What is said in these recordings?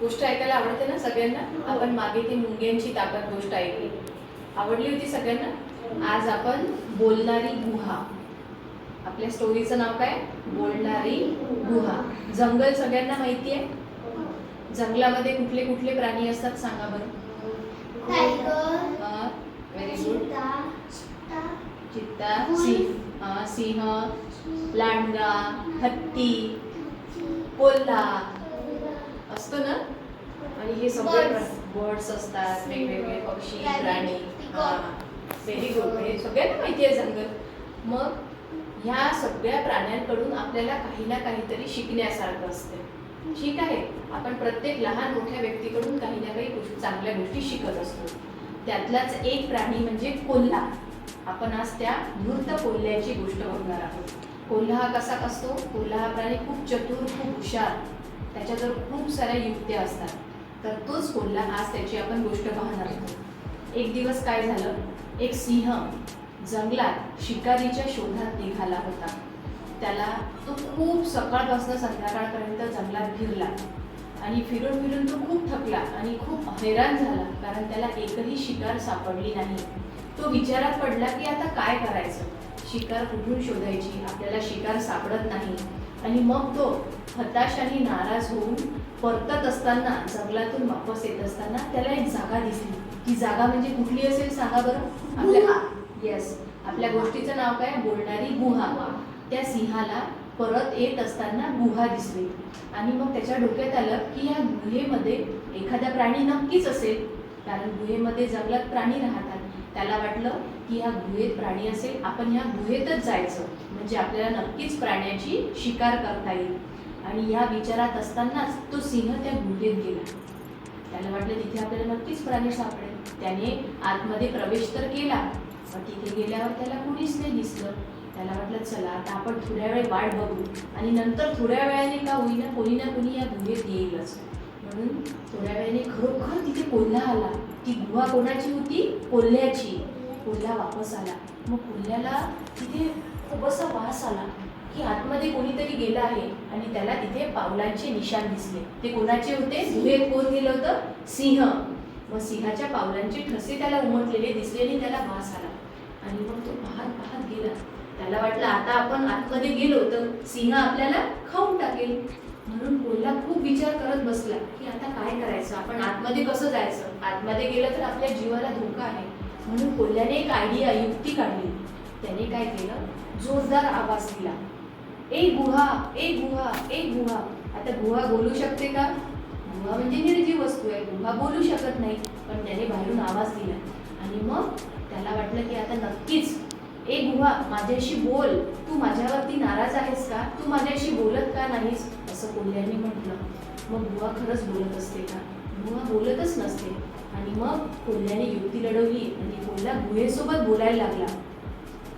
गोष्ट ऐकायला आवडते ना सगळ्यांना? आपण मागे ती मुंग्यांची ताकद गोष्ट ऐकली. आवडली होती सगळ्यांना? आज आपण बोलणारी गुहा. आपल्या स्टोरीचं नाव काय? बोलणारी गुहा. जंगल सगळ्यांना माहिती आहे? जंगलामध्ये कुठले कुठले प्राणी असतात सांगा बरं. व्हेरी गुड चित्ता सिंह सिंह लांडगा हत्ती. कोल्हा असतो ना? आणि हे सगळे. बर्ड्स असतात वेगवेगळे पक्षी प्राणी. व्हेरी गुड हे सगळ्यांना माहिती आहे जंगल. मग ह्या सगळ्या प्राण्यांकडून आपल्याला काही ना काहीतरी शिकण्यासारखं असते. ठीक आहे? आपण प्रत्येक लहान मोठ्या व्यक्तीकडून काही ना काही गोष्टी चांगल्या गोष्टी शिकत असतो. त्यातलाच एक प्राणी म्हणजे कोल्हा. आपण आज त्या धूर्त कोल्ह्याची गोष्ट बघणार आहोत. कोल्हा हा कसा असतो? कोल्हा हा प्राणी खूप चतुर खूप हुशार. त्याच्याजवळ खूप साऱ्या युक्त्या असतात तर तोच कोल्हा आज त्याची आपण गोष्ट पाहणार आहोत. एक दिवस काय झालं? एक सिंह जंगलात शिकारीच्या शोधात निघाला होता. त्याला तो खूप सकाळपासून संध्याकाळपर्यंत जंगलात फिरला. आणि फिरून फिरून तो खूप थकला आणि खूप हैराण झाला कारण त्याला एकही शिकार सापडली नाही. तो विचारात पडला की आता काय करायचं? शिकार कुठून शोधायची? आपल्याला शिकार सापडत नाही. आणि मग तो हताश आणि नाराज होऊन परतत असताना जंगलातून वापस येत असताना त्याला एक जागा दिसली. ती जागा म्हणजे कुठली असेल सांगा बरं? आपल्या येस आपल्या गोष्टीचं नाव काय? बोलणारी गुहा. त्या सिंहाला परत येत असताना गुहा दिसली. आणि मग त्याच्या डोक्यात आलं की या गुहेमध्ये एखादा प्राणी नक्कीच असेल. कारण गुहेमध्ये जंगलात प्राणी राहतात. त्याला वाटलं की ह्या गुहेत प्राणी असेल. आपण ह्या गुहेतच जायचं. म्हणजे आपल्याला नक्कीच प्राण्याची शिकार करता येईल. आणि या विचारात असतानाच तो सिंह त्या गुहेत गेला. त्याला वाटलं तिथे आपल्याला नक्कीच प्राणी सापडेल. त्याने आतमध्ये प्रवेश तर केला पण तिथे गेल्यावर त्याला कुणीच नाही दिसलं. त्याला वाटलं चला आता आपण थोड्या वेळ वाट बघू. आणि नंतर थोड्या वेळाने का होईना कोणी ना कोणी या गुहेत येईलच. म्हणून थोड्या वेळाने खरोखर तिथे कोल्हा आला. ती गुहा कोणाची होती? कोल्ह्याची. कोल्हा वापस आला. मग कोल्ह्याला तिथे खूप असा वास आला. की आतमध्ये कोणीतरी गेलं आहे आणि त्याला तिथे पावलांचे निशाण दिसले. ते कोणाचे होते? गुहेत कोण गेलं होतं? सिंह. मग सिंहाच्या पावलांचे ठसे त्याला उमटलेले दिसले आणि त्याला वास आला. आणि मग तो पाहत पाहत गेला. त्याला वाटलं आता आपण आतमध्ये गेलो तर सिंह आपल्याला खाऊन टाकेल. म्हणून कोल्हा खूप विचार करत बसला की आता काय करायचं? आपण आतमध्ये कसं जायचं? आतमध्ये गेलं तर आपल्या जीवाला धोका आहे. म्हणून कोल्ह्याने एक आयडिया युक्ती काढली. त्याने काय केलं? जोरदार आवाज दिला. ए गुहा ए गुहा ए गुहा. आता गुहा बोलू शकते का? गुहा म्हणजे निर्जीव वस्तू आहे. गुहा बोलू शकत नाही पण त्याने बाहेरून आवाज दिला. आणि मग त्याला वाटलं की आता नक्कीच ए गुहा माझ्याशी बोल. तू माझ्यावरती नाराज आहेस का? तू माझ्याशी बोलत का नाहीस? असं कोल्ह्याने म्हटलं. मग गुहा खरंच बोलत असते का? गुहा बोलतच नसते. आणि मग कोल्ह्याने युक्ती लढवली आणि कोल्हा गुहेसोबत बोलायला लागला.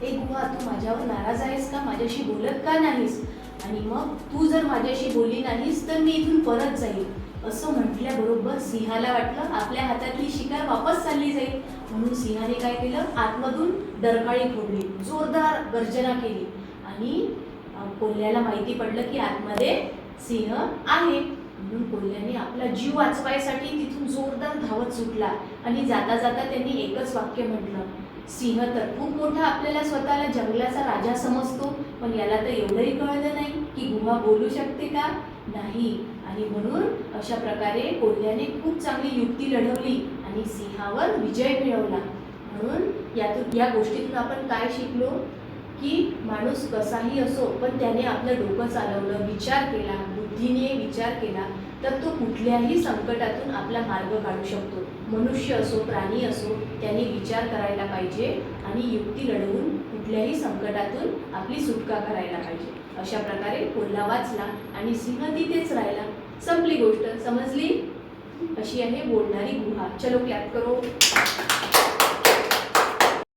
ए गुहा तू माझ्यावर नाराज आहेस का? माझ्याशी बोलत का नाहीस? आणि मग तू जर माझ्याशी बोलली नाहीस तर मी इथून परत जाईल असं म्हटल्याबरोबर सिंहाला वाटलं आपल्या हातातली शिकार वापस चालली जाईल. म्हणून सिंहाने काय केलं? आतमधून डरकाळी फोडली जोरदार गर्जना केली. आणि कोल्ह्याला माहिती पडलं की आतमध्ये सिंह आहे. म्हणून कोल्ह्याने आपला जीव वाचवायसाठी तिथून जोरदार धावत सुटला. आणि जाता जाता त्यांनी एकच वाक्य म्हटलं सिंह तर खूप मोठा आपल्याला स्वतःला जंगलाचा राजा समजतो पण याला तर एवढंही कळलं नाही की गुहा बोलू शकते का? नाही. आणि म्हणून अशा प्रकारे कोल्ह्याने खूप चांगली युक्ती लढवली आणि सिंहावर विजय मिळवला. म्हणून यातून या गोष्टीतून आपण काय शिकलो? की माणूस कसाही असो पण त्याने आपलं डोकं चालवलं विचार केला बुद्धीने विचार केला तर तो कुठल्याही संकटातून आपला मार्ग काढू शकतो. मनुष्य असो प्राणी असो त्याने विचार करायला पाहिजे आणि युक्ती लढवून कुठल्याही संकटातून आपली सुटका करायला पाहिजे. अशा प्रकारे कोल्हा वाचला आणि सिंह तिथेच राहिला. संपली गोष्ट. समजली? अशी आहे बोलणारी गुहा. चलो क्लॅप करो.